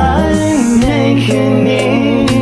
I'm making it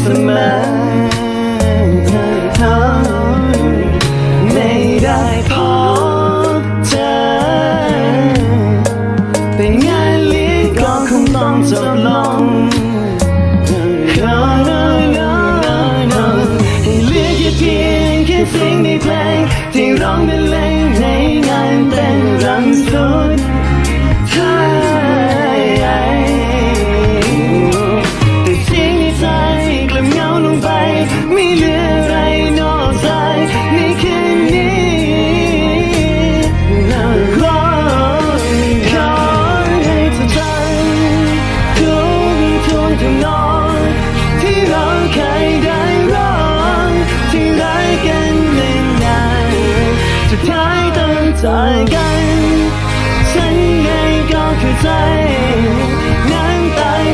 เสมอเธอไม่ได้พบเธอ แต่งานลี้ยก็คงต้องจบลงให้เลือแค่เพียงแค่สียงในเพลงที่ร้องเป็นเลง ใจกัน ฉันเองก็คือใจ น้ำตาย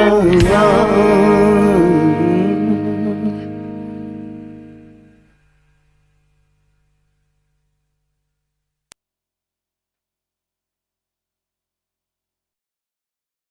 around.